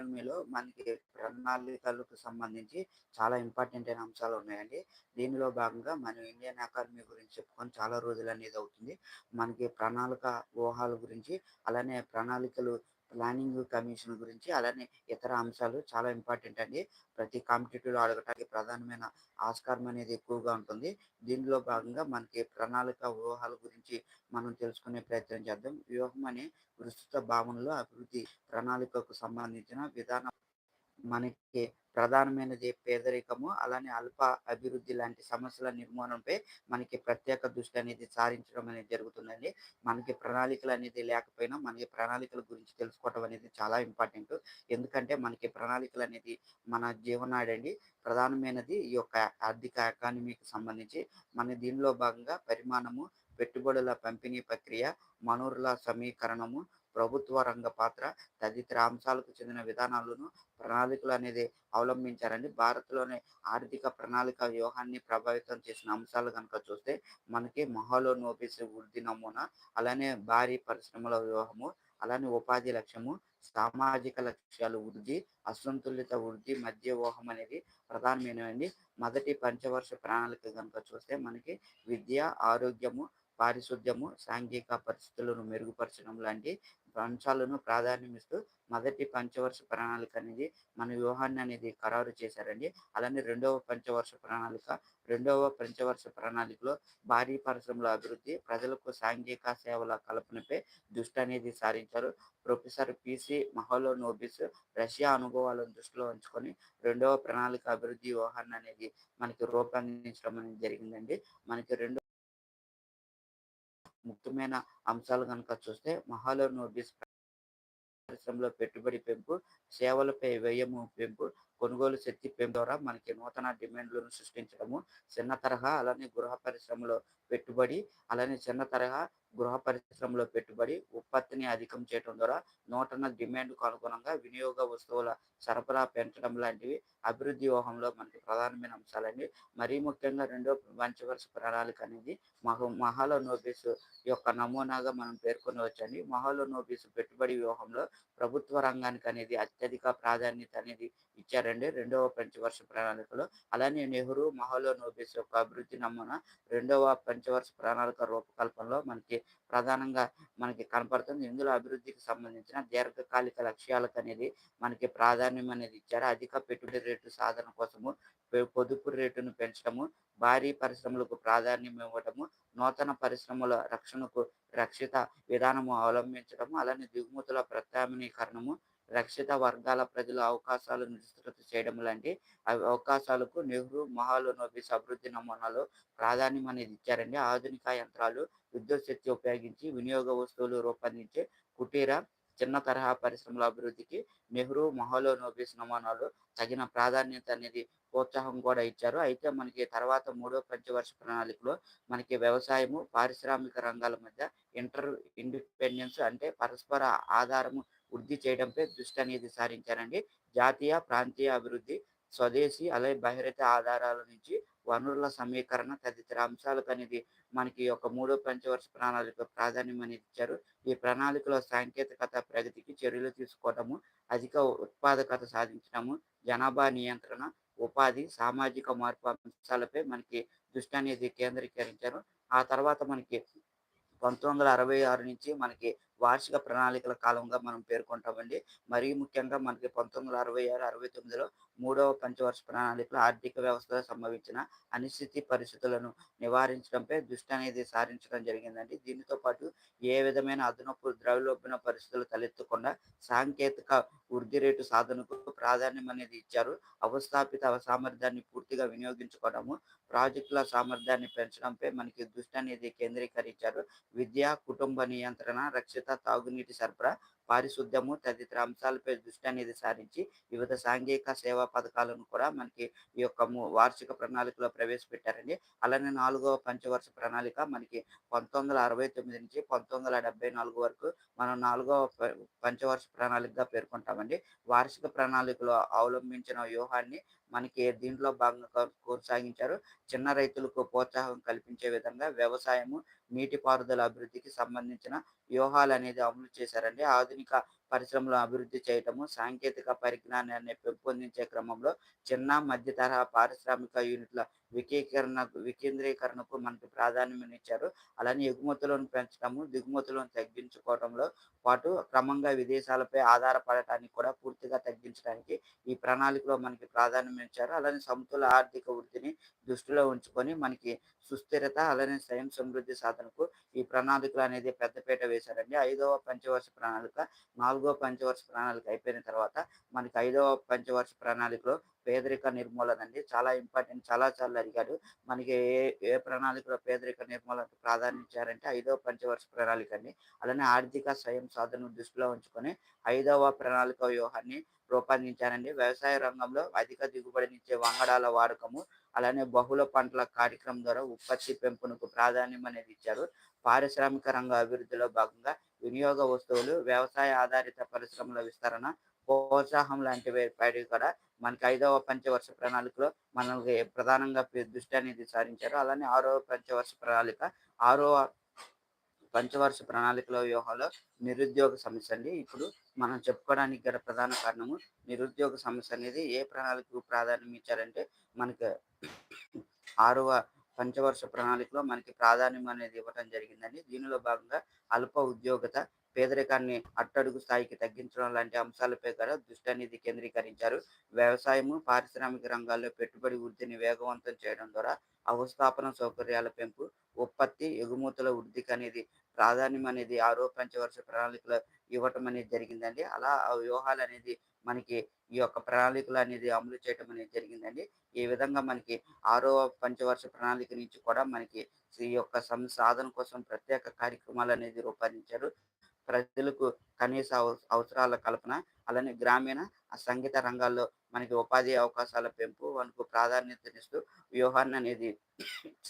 ఎకానమీలో మనకి ప్రణాళికలకు సంబంధించి చాలా ఇంపార్టెంట్ అయిన అంశాలు ఉన్నాయండి. దీనిలో భాగంగా మనం ఇండియన్ ఎకానమీ గురించి చెప్పుకొని చాలా రోజులు అనేది అవుతుంది. మనకి ప్రణాళిక ఊహాల గురించి అలానే ప్రణాళికలు ప్లానింగ్ కమిషన్ గురించి అలానే ఇతర అంశాలు చాలా ఇంపార్టెంట్ అండి. ప్రతి కాంపిటేటివ్ అడగటానికి ప్రధానమైన ఆస్కారం అనేది ఎక్కువగా ఉంటుంది. దీనిలో భాగంగా మనకి ప్రణాళిక వ్యూహాల గురించి మనం తెలుసుకునే ప్రయత్నం చేద్దాం. వ్యూహం అనే విస్తృత భావనలో అభివృద్ధి ప్రణాళికకు సంబంధించిన విధానం మనకి ప్రధానమైనది పేదరికము అలానే అల్ప అభివృద్ధి లాంటి సమస్యల నిర్మాణంపై మనకి ప్రత్యేక దృష్టి అనేది సారించడం అనేది జరుగుతుందండి. మనకి ప్రణాళికలు అనేది లేకపోయినా మనకి ప్రణాళికల గురించి తెలుసుకోవడం అనేది చాలా ఇంపార్టెంట్. ఎందుకంటే మనకి ప్రణాళికలు అనేది మన జీవనాడండి. ప్రధానమైనది ఈ యొక్క ఆర్థిక ఎకానమీకి సంబంధించి మన దీనిలో భాగంగా పరిమాణము పెట్టుబడుల పంపిణీ ప్రక్రియ మనోరుల సమీకరణము ప్రభుత్వ రంగ పాత్ర తదితర అంశాలకు చెందిన విధానాలను ప్రణాళికలు అనేది అవలంబించారండి. భారత్లోని ఆర్థిక ప్రణాళిక వ్యూహాన్ని ప్రభావితం చేసిన అంశాలు కనుక చూస్తే మనకి మహాలోనోబిస్ వృద్ధి నమూనా అలానే భారీ పరిశ్రమల వ్యూహము అలానే ఉపాధి లక్ష్యము సామాజిక లక్ష్యాలు వృద్ధి అసంతులిత వృద్ధి మధ్య ఊహం అనేది ప్రధానమైనవండి. మొదటి పంచవర్ష ప్రణాళిక కనుక చూస్తే మనకి విద్య ఆరోగ్యము పారిశుద్ధ్యము సాంఘిక పరిస్థితులను మెరుగుపరచడం లాంటి అంశాలను ప్రాధాన్యమిస్తూ మొదటి పంచవర్ష ప్రణాళిక అనేది మన వ్యూహాన్ని అనేది ఖరారు చేశారండి. అలానే రెండవ పంచవర్ష ప్రణాళిక రెండవ పంచవర్ష ప్రణాళికలో భారీ పరిశ్రమల అభివృద్ధి ప్రజలకు సాంఘిక సేవల కల్పనపై దృష్టి అనేది సారించారు. ప్రొఫెసర్ పిసి మహలోనోబిస్ రష్యా అనుభవాలను దృష్టిలో ఉంచుకొని రెండవ ప్రణాళిక అభివృద్ధి వ్యూహాన్ని అనేది మనకి రూపొందించడం అనేది జరిగిందండి. మనకి రెండు ముఖ్యమైన అంశాలు కనుక చూస్తే మహాలో నోటీస్ పరిశ్రమలో పెట్టుబడి పెంపు సేవలపై వ్యయము పెంపు కొనుగోలు శక్తి పెంపు ద్వారా మనకి నూతన డిమాండ్లను సృష్టించడము చిన్న తరహా అలానే గృహ పరిశ్రమలో పెట్టుబడి అలానే చిన్న తరహా గృహ పరిశ్రమలో పెట్టుబడి ఉత్పత్తిని అధికం చేయడం ద్వారా నూతన డిమాండ్కు అనుగుణంగా వినియోగ వస్తువుల సరఫరా పెంచడం లాంటివి అభివృద్ధి వ్యూహంలో మనకి ప్రధానమైన అంశాలండి. మరీ ముఖ్యంగా రెండో పంచవర్ష ప్రణాళిక అనేది మహ మహాలో నోబీస్ యొక్క నమూనాగా మనం పేర్కొనవచ్చండి. మహాలో నోబీస్ పెట్టుబడి వ్యూహంలో ప్రభుత్వ రంగానికి అనేది అత్యధిక ప్రాధాన్యత అనేది ఇచ్చారండి రెండవ పంచవర్ష ప్రణాళికలో. అలానే నెహ్రూ మహాలో నోబీస్ యొక్క అభివృద్ధి నమూనా రెండవ పంచవర్ష ప్రణాళిక రూపకల్పనలో మనకి ప్రధానంగా మనకి కనపడుతుంది. ఇందులో అభివృద్ధికి సంబంధించిన దీర్ఘకాలిక లక్ష్యాలకు అనేది మనకి ప్రాధాన్యం అనేది ఇచ్చారు. అధిక పెట్టుబడి రేటు సాధన కోసము పొదుపు రేటును పెంచడము భారీ పరిశ్రమలకు ప్రాధాన్యం ఇవ్వడము నూతన పరిశ్రమల రక్షణకు రక్షిత విధానము అవలంబించడము అలానే దిగుమతుల ప్రత్యామ్నాయకరణము రక్షిత వర్గాల ప్రజల అవకాశాలను విస్తృత చేయడం లాంటి అవకాశాలకు నెహ్రూ మహాలోనోబిస్ అభివృద్ధి నమూనాలో ప్రాధాన్యం అనేది ఇచ్చారండి. ఆధునిక యంత్రాలు విద్యుత్ శక్తి ఉపయోగించి వినియోగ వస్తువులు రూపొందించే కుటీర చిన్న తరహా పరిశ్రమల అభివృద్ధికి నెహ్రూ మహాలోనోబిస్ నమూనాలు తగిన ప్రాధాన్యత అనేది ప్రోత్సాహం కూడా ఇచ్చారు. అయితే మనకి తర్వాత మూడో పంచవర్ష ప్రణాళికలో మనకి వ్యవసాయము పారిశ్రామిక రంగాల మధ్య ఇంటర్ ఇండిపెండెన్స్ అంటే పరస్పర ఆధారము వృద్ధి చేయడంపై దృష్టి అనేది సారించారండి. జాతీయ ప్రాంతీయ అభివృద్ధి స్వదేశీ అలాగే బహిరత ఆధారాల నుంచి వనరుల సమీకరణ తదితర అంశాలకు అనేది మనకి ఒక మూడో పంచవర్ష ప్రణాళిక ప్రాధాన్యం అనేది ఇచ్చారు. ఈ ప్రణాళికలో సాంకేతికత ప్రగతికి చర్యలు తీసుకోవడము అధిక ఉత్పాదకత సాధించడము జనాభా నియంత్రణ ఉపాధి సామాజిక మార్పు అంశాలపై మనకి దృష్టి అనేది కేంద్రీకరించారు. ఆ తర్వాత మనకి పంతొమ్మిది వందల అరవై ఆరు నుంచి మనకి వార్షిక ప్రణాళికల కాలంగా మనం పేర్కొంటామండి. మరీ ముఖ్యంగా మనకి పంతొమ్మిది వందల అరవై ఆరు అరవై తొమ్మిదిలో మూడవ పంచవర్ష ప్రణాళికలో ఆర్థిక వ్యవస్థలో సంభవించిన అనిశ్చితి పరిస్థితులను నివారించడంపై దృష్టి అనేది సారించడం జరిగిందండి. దీనితో పాటు ఏ విధమైన అదనపు ద్రవ్యోల్బణ పరిస్థితులు తలెత్తకుండా సాంకేతిక వృద్ధి రేటు సాధనకు ప్రాధాన్యం అనేది ఇచ్చారు. అవస్థాపిత సామర్థ్యాన్ని పూర్తిగా వినియోగించుకోవడము ప్రాజెక్టుల సామర్థ్యాన్ని పెంచడంపై మనకి దృష్టి అనేది కేంద్రీకరించారు. విద్య కుటుంబ నియంత్రణ రక్షిత తాగునీటి సరఫరా పారిశుద్ధ్యము తదితర అంశాలపై దృష్టి అనేది సారించి వివిధ సాంఘిక సేవా పథకాలను కూడా మనకి ఈ యొక్క వార్షిక ప్రణాళికలో ప్రవేశపెట్టారండి. అలానే నాలుగవ పంచవర్ష ప్రణాళిక మనకి పంతొమ్మిది వందల అరవై తొమ్మిది నుంచి పంతొమ్మిది వందల నాలుగు వరకు మనం నాలుగవ పంచవర్ష ప్రణాళికగా పేర్కొంటామండి. వార్షిక ప్రణాళికలో అవలంబించిన వ్యూహాన్ని మనకి దీంట్లో భాగంగా కొనసాగించారు. చిన్న రైతులకు ప్రోత్సాహం కల్పించే విధంగా వ్యవసాయము నీటిపారుదల అభివృద్ధికి సంబంధించిన వ్యూహాలు అనేది అమలు చేశారండి. ఆధునిక పరిశ్రమలు అభివృద్ధి చేయటము సాంకేతిక పరిజ్ఞానాన్ని పెంపొందించే క్రమంలో చిన్న మధ్య తరహా పారిశ్రామిక యూనిట్ల వికేకరణ వికేంద్రీకరణకు మనకి ప్రాధాన్యం ఇచ్చారు అలానే ఎగుమతులను పెంచడము దిగుమతులను తగ్గించుకోవడంలో పాటు క్రమంగా విదేశాలపై ఆధారపడటానికి కూడా పూర్తిగా తగ్గించడానికి ఈ ప్రణాళికలో మనకి ప్రాధాన్యం ఇచ్చారు అలానే సమతుల ఆర్థిక వృద్ధిని దృష్టిలో ఉంచుకొని మనకి సుస్థిరత అలానే స్వయం సమృద్ధి సాధనకు ఈ ప్రణాళికలు అనేది పెద్దపీట వేశారండి. ఐదవ పంచవర్ష ప్రణాళిక నాలుగు నాలుగో పంచవర్ష ప్రణాళిక అయిపోయిన తర్వాత మనకి ఐదవ పంచవర్ష ప్రణాళికలో పేదరిక నిర్మూలన అండి చాలా ఇంపార్టెంట్ చాలా చాలా అడిగాడు మనకి ఏ ఏ ప్రణాళికలో పేదరిక నిర్మూలనకు ప్రాధాన్యం ఇచ్చారంటే ఐదవ పంచవర్ష ప్రణాళిక అండి. అలానే ఆర్థిక స్వయం సాధనను దృష్టిలో ఉంచుకొని ఐదవ ప్రణాళిక వ్యూహాన్ని రూపొందించారండి. వ్యవసాయ రంగంలో అధిక దిగుబడినిచ్చే వంగడాల వాడకము అలానే బహుళ పంటల కార్యక్రమం ద్వారా ఉత్పత్తి పెంపునకు ప్రాధాన్యం అనేది ఇచ్చారు. పారిశ్రామిక రంగ అభివృద్ధిలో భాగంగా వినియోగ వస్తువులు వ్యవసాయ ఆధారిత పరిశ్రమల విస్తరణ ప్రోత్సాహం లాంటివి పైన కూడా మనకి ఐదవ పంచవర్ష ప్రణాళికలో మనకి ప్రధానంగా దృష్టి అనేది సారించారు. అలానే ఆరో పంచవర్ష ప్రణాళిక ఆరో పంచవర్ష ప్రణాళికల వ్యూహంలో నిరుద్యోగ సమస్య అండి. ఇప్పుడు మనం చెప్పుకోవడానికి గల ప్రధాన కారణము నిరుద్యోగ సమస్య అనేది ఏ ప్రణాళికకు ప్రాధాన్యం ఇచ్చారంటే మనకి ఆరవ పంచవర్ష ప్రణాళికలో మనకి ప్రాధాన్యం అనేది ఇవ్వడం జరిగిందండి. దీనిలో భాగంగా అల్ప ఉద్యోగత పేదరికాన్ని అట్టడుగు స్థాయికి తగ్గించడం లాంటి అంశాలపై కూడా దృష్టి అనేది కేంద్రీకరించారు. వ్యవసాయము పారిశ్రామిక రంగాల్లో పెట్టుబడి వృద్ధిని వేగవంతం చేయడం ద్వారా అవస్థాపన సౌకర్యాల పెంపు ఉత్పత్తి ఎగుమతుల వృద్ధికి అనేది ప్రాధాన్యం అనేది ఆరో పంచవర్ష ప్రణాళికలో ఇవ్వటం అనేది జరిగిందండి. అలా ఆ వ్యూహాలు అనేది మనకి ఈ యొక్క ప్రణాళికలు అనేది అమలు చేయటం అనేది జరిగిందండి. ఈ విధంగా మనకి ఆరో పంచవర్ష ప్రణాళిక నుంచి కూడా మనకి ఈ యొక్క సం సాధన కోసం ప్రత్యేక కార్యక్రమాలు అనేది రూపొందించారు. ప్రజలకు కనీస అవసరాల కల్పన అలానే గ్రామీణ సంగీత రంగాల్లో మనకి ఉపాధి అవకాశాల పెంపు మనకు ప్రాధాన్యతనిస్తూ వ్యూహాన్ని అనేది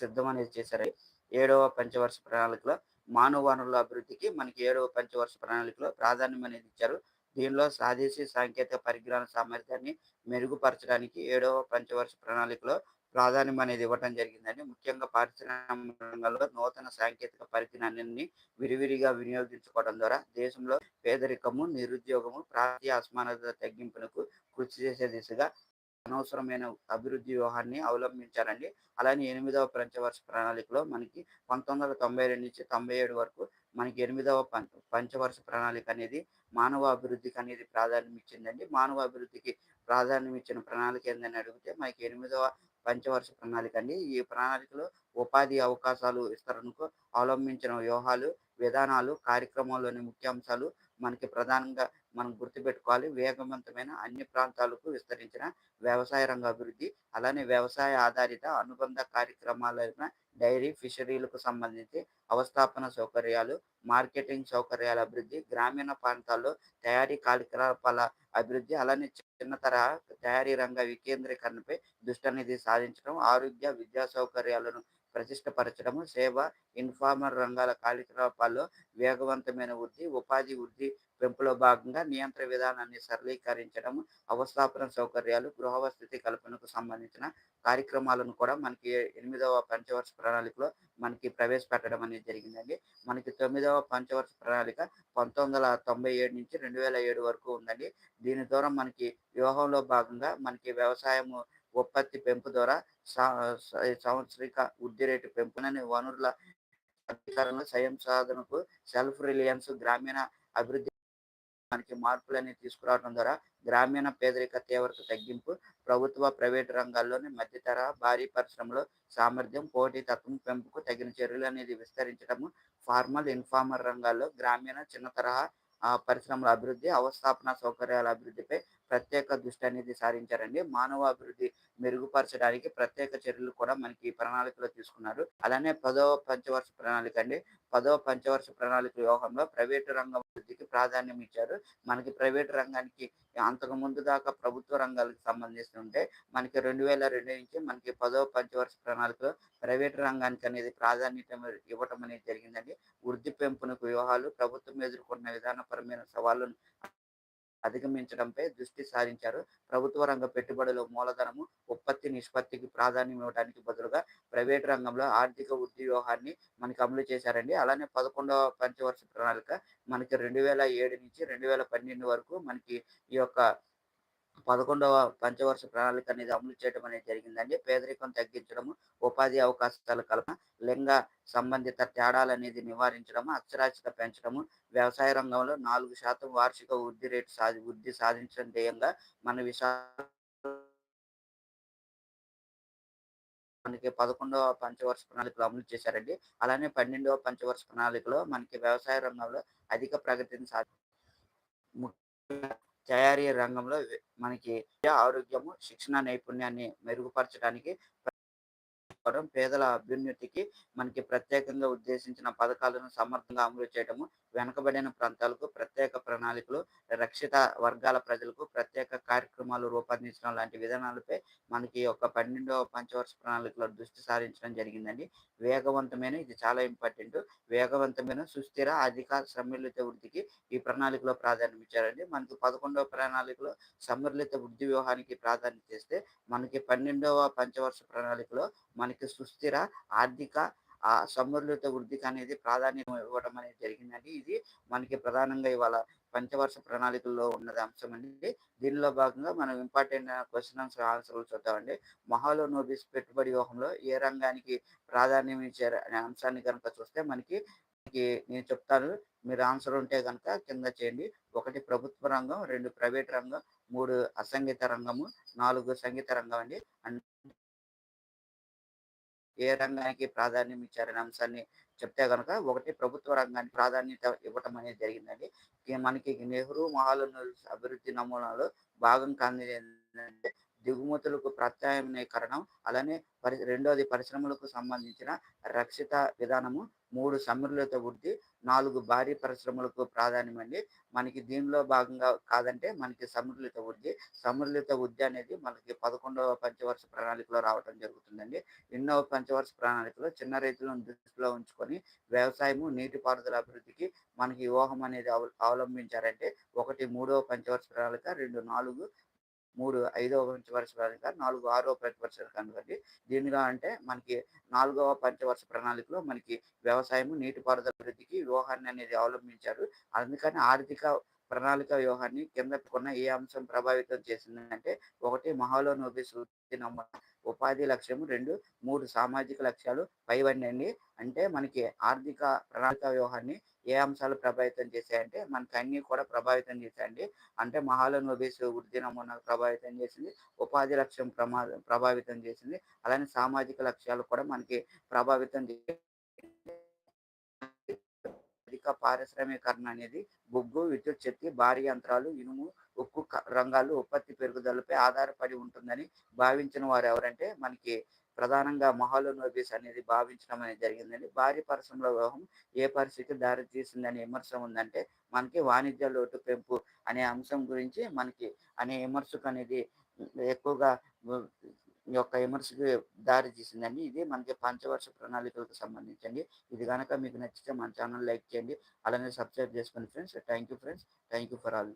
సిద్ధం అనేది చేశారు. ఏడవ పంచవర్ష ప్రణాళికలో మానవ వనరుల అభివృద్ధికి మనకి ఏడవ పంచవర్ష ప్రణాళికలో ప్రాధాన్యం అనేది ఇచ్చారు. దీనిలో స్వదేశీ సాంకేతిక పరిజ్ఞాన సామర్థ్యాన్ని మెరుగుపరచడానికి ఏడవ పంచవర్ష ప్రణాళికలో ప్రాధాన్యం అనేది ఇవ్వడం జరిగిందండి. ముఖ్యంగా పారిశ్రామిక రంగంలో నూతన సాంకేతిక పరిజ్ఞానాన్ని విరివిరిగా వినియోగించుకోవడం ద్వారా దేశంలో పేదరికము నిరుద్యోగము ప్రాంతీయ అసమానత తగ్గింపునకు కృషి చేసే దిశగా అనవసరమైన అభివృద్ధి వ్యూహాన్ని అవలంబించారండి. అలానే ఎనిమిదవ పంచవర్ష ప్రణాళికలో మనకి పంతొమ్మిది వందల తొంభై రెండు నుంచి తొంభై ఏడు వరకు మనకి ఎనిమిదవ పంచవర్ష ప్రణాళిక అనేది మానవ అభివృద్ధికి అనేది ప్రాధాన్యం ఇచ్చిందండి మానవ అభివృద్ధికి ప్రాధాన్యం ఇచ్చిన ప్రణాళిక ఏందని అడిగితే మనకి ఎనిమిదవ పంచవర్ష ప్రణాళిక అండి ఈ ప్రణాళికలో ఉపాధి అవకాశాలు విస్తరణకు అవలంబించిన వ్యూహాలు విధానాలు కార్యక్రమాల్లోని ముఖ్యాంశాలు మనకి ప్రధానంగా మనం గుర్తుపెట్టుకోవాలి. వేగవంతమైన అన్ని ప్రాంతాలకు విస్తరించిన వ్యవసాయ రంగ అభివృద్ధి అలానే వ్యవసాయ ఆధారిత అనుబంధ కార్యక్రమాలైన డైరీ ఫిషరీలకు సంబంధించి అవస్థాపన సౌకర్యాలు మార్కెటింగ్ సౌకర్యాల అభివృద్ధి గ్రామీణ ప్రాంతాల్లో తయారీ కార్యకలాపాల అభివృద్ధి అలానే చిన్న తరహా తయారీ రంగ వికేంద్రీకరణపై దృష్టి అనేది సాధించడం ఆరోగ్య విద్యా సౌకర్యాలను ప్రతిష్టపరచడము సేవ ఇన్ఫార్మర్ రంగాల కార్యకలాపాల్లో వేగవంతమైన వృద్ధి ఉపాధి వృద్ధి పెంపులో భాగంగా నియంత్రణ విధానాన్ని సరళీకరించడం అవస్థాపన సౌకర్యాలు గృహవస్థితి కల్పనకు సంబంధించిన కార్యక్రమాలను కూడా మనకి ఎనిమిదవ పంచవర్ష ప్రణాళికలో మనకి ప్రవేశపెట్టడం అనేది జరిగిందండి. మనకి తొమ్మిదవ పంచవర్ష ప్రణాళిక పంతొమ్మిది వందల తొంభై ఏడు నుంచి రెండు వేల ఏడు వరకు ఉందండి. దీని ద్వారా మనకి వ్యూహంలో భాగంగా మనకి వ్యవసాయము ఉత్పత్తి పెంపు ద్వారా సాంవత్సరిక వృద్ధి రేటు పెంపునని వనరుల అధికారంలో స్వయం సాధనకు సెల్ఫ్ రిలయన్స్ గ్రామీణ అభివృద్ధి మనకి మార్పులని తీసుకురావడం ద్వారా గ్రామీణ పేదరిక తీవ్రత తగ్గింపు ప్రభుత్వ ప్రైవేటు రంగాల్లోని మధ్యతర భారీ పరిశ్రమలో సామర్థ్యం పోటీతత్వం పెంపుకు తగిన చర్యలు అనేది విస్తరించడము ఫార్మల్ ఇన్ఫార్మల్ రంగాల్లో గ్రామీణ చిన్న తరహా పరిశ్రమల అభివృద్ధి అవస్థాపన సౌకర్యాల అభివృద్ధిపై ప్రత్యేక దృష్టి అనేది సారించారండి. మానవాభివృద్ధి మెరుగుపరచడానికి ప్రత్యేక చర్యలు కూడా మనకి ఈ ప్రణాళికలో తీసుకున్నారు. అలానే పదవ పంచవర్ష ప్రణాళిక అండి. పదవ పంచవర్ష ప్రణాళిక వ్యూహంలో ప్రైవేటు రంగం అభివృద్ధికి ప్రాధాన్యం ఇచ్చారు. మనకి ప్రైవేటు రంగానికి అంతకు ముందు దాకా ప్రభుత్వ రంగాలకు సంబంధించి ఉంటే మనకి రెండు వేల రెండు నుంచి మనకి పదవ పంచవర్ష ప్రణాళికలో ప్రైవేటు రంగానికి అనేది ప్రాధాన్యత ఇవ్వటం అనేది జరిగిందండి. వృద్ధి పెంపునకు వ్యూహాలు ప్రభుత్వం ఎదుర్కొన్న విధానపరమైన సవాళ్ళను అధిగమించడంపై దృష్టి సారించారు. ప్రభుత్వ రంగ పెట్టుబడులు మూలధనము ఉత్పత్తి నిష్పత్తికి ప్రాధాన్యం ఇవ్వడానికి బదులుగా ప్రైవేట్ రంగంలో ఆర్థిక వృద్ధి వ్యూహాన్ని మనకి అమలు చేశారండి. అలానే పదకొండవ పంచవర్ష ప్రణాళిక మనకి రెండు వేల ఏడు నుంచి రెండు వేల పన్నెండు వరకు మనకి ఈ యొక్క పదకొండవ పంచవర్ష ప్రణాళిక అనేది అమలు చేయడం అనేది జరిగిందండి. పేదరికం తగ్గించడము ఉపాధి అవకాశాల కల్పన లింగ సంబంధిత తేడాలు అనేది నివారించడము అక్షరాస్యత పెంచడము వ్యవసాయ రంగంలో నాలుగు శాతం వార్షిక వృద్ధి రేటు సాధి వృద్ధి సాధించడం ధ్యేయంగా మన విశాఖ మనకి పదకొండవ పంచవర్ష ప్రణాళికలో అమలు చేశారండి. అలానే పన్నెండవ పంచవర్ష ప్రణాళికలో మనకి వ్యవసాయ రంగంలో అధిక ప్రగతిని సాధి తయారీ రంగంలో మనకి ఆరోగ్యము శిక్షణ నైపుణ్యాన్ని మెరుగుపరచడానికి పేదల అభ్యున్నతికి మనకి ప్రత్యేకంగా ఉద్దేశించిన పథకాలను సమర్థంగా అమలు చేయడము వెనుకబడిన ప్రాంతాలకు ప్రత్యేక ప్రణాళికలు రక్షిత వర్గాల ప్రజలకు ప్రత్యేక కార్యక్రమాలు రూపొందించడం లాంటి విధానాలపై మనకి ఒక పన్నెండవ పంచవర్ష ప్రణాళికలో దృష్టి సారించడం జరిగిందండి. వేగవంతమైన ఇది చాలా ఇంపార్టెంట్ వేగవంతమైన సుస్థిర అధిక సమ్మిళిత వృద్ధికి ఈ ప్రణాళికలో ప్రాధాన్యం ఇచ్చారండి. మనకి పదకొండవ ప్రణాళికలో సమ్మిళిత వృద్ధి వ్యూహానికి ప్రాధాన్యత ఇస్తే మనకి పన్నెండవ పంచవర్ష ప్రణాళికలో మనకి సుస్థిర ఆర్థిక ఆ సమ్మిళిత వృద్ధికి అనేది ప్రాధాన్యం ఇవ్వడం అనేది జరిగిందండి. ఇది మనకి ప్రధానంగా ఇవాళ పంచవర్ష ప్రణాళికల్లో ఉన్నది అంశం అండి. దీనిలో భాగంగా మనం ఇంపార్టెంట్ క్వశ్చన్ ఆన్సర్ ఆన్సర్లు చూద్దామండి. మహాలో నోబిస్ పెట్టుబడి వ్యూహంలో ఏ రంగానికి ప్రాధాన్యం ఇచ్చారు అనే అంశాన్ని కనుక చూస్తే మనకి నేను చెప్తాను. మీరు ఆన్సర్ ఉంటే కనుక కింద చేయండి. ఒకటి ప్రభుత్వ రంగం రెండు ప్రైవేట్ రంగం మూడు అసంగీత రంగము నాలుగు సంగీత రంగం అండి ఏ రంగానికి ప్రాధాన్యం ఇచ్చారనే అంశాన్ని చెప్తే కనుక ఒకటి ప్రభుత్వ రంగానికి ప్రాధాన్యత ఇవ్వటం అనేది జరిగిందండి. మనకి నెహ్రూ మహాలను అభివృద్ధి నమూనాలో భాగం కాని ఏంటంటే దిగుమతులకు ప్రత్యామ్నాయకరణం అలానే పరి రెండోది పరిశ్రమలకు సంబంధించిన రక్షిత విధానము మూడు సమ్మిళిత వృద్ధి నాలుగు భారీ పరిశ్రమలకు ప్రాధాన్యం అండి మనకి దీనిలో భాగంగా కాదంటే మనకి సమ్మిళిత వృద్ధి సమ్మిళిత వృద్ధి అనేది మనకి పదకొండవ పంచవర్ష ప్రణాళికలో రావడం జరుగుతుందండి. ఎన్నో పంచవర్ష ప్రణాళికలో చిన్న రైతులను దృష్టిలో ఉంచుకొని వ్యవసాయము నీటిపారుదల అభివృద్ధికి మనకి వ్యూహం అనేది అవలంబించారంటే ఒకటి మూడవ పంచవర్ష ప్రణాళిక రెండు నాలుగు మూడు ఐదవ పంచవర్ష ప్రణాళిక నాలుగు ఆరవ పంచవర్ష ప్రణాళిక దీనిగా అంటే మనకి నాలుగవ పంచవర్ష ప్రణాళికలో మనకి వ్యవసాయము నీటిపారుదల అభివృద్ధికి వ్యూహాన్ని అనేది అవలంబించారు. అందుకని ఆర్థిక ప్రణాళిక వ్యూహాన్ని కింద కొన్న ఏ అంశం ప్రభావితం చేసిందంటే ఒకటి మహాలో నోబిస్ ఉపాధి లక్ష్యము రెండు మూడు సామాజిక లక్ష్యాలు పైవన్నీ అంటే మనకి ఆర్థిక ప్రణాళిక వ్యూహాన్ని ఏ అంశాలు ప్రభావితం చేశాయంటే మనకి అన్నీ కూడా ప్రభావితం చేశాయండి. అంటే మహాలనోబేస్ వృద్ధి ప్రభావితం చేసింది. ఉపాధి లక్ష్యం ప్రమా ప్రభావితం చేసింది. అలానే సామాజిక లక్ష్యాలు కూడా మనకి ప్రభావితం అధిక పారిశ్రామీకరణ అనేది బొగ్గు విద్యుత్ శక్తి భారీ యంత్రాలు ఇనుము ఉక్కు రంగాలు ఉత్పత్తి పెరుగుదలపై ఆధారపడి ఉంటుందని భావించిన వారు ఎవరంటే మనకి ప్రధానంగా మహాలోనోబిస్ అనేది భావించడం అనేది జరిగిందండి. భారీ పరిశ్రమల వ్యూహం ఏ పరిస్థితికి దారి తీసిందనే విమర్శ ఉందంటే మనకి వాణిజ్య లోటు పెంపు అనే అంశం గురించి మనకి అనే విమర్శకు అనేది ఎక్కువగా యొక్క విమర్శకు దారి తీసిందండి. ఇది మనకి పంచవర్ష ప్రణాళికలకు సంబంధించండి. ఇది కనుక మీకు నచ్చితే మన ఛానల్ లైక్ చేయండి. అలానే సబ్స్క్రైబ్ చేసుకోండి friends. Thank you friends. Thank you for all.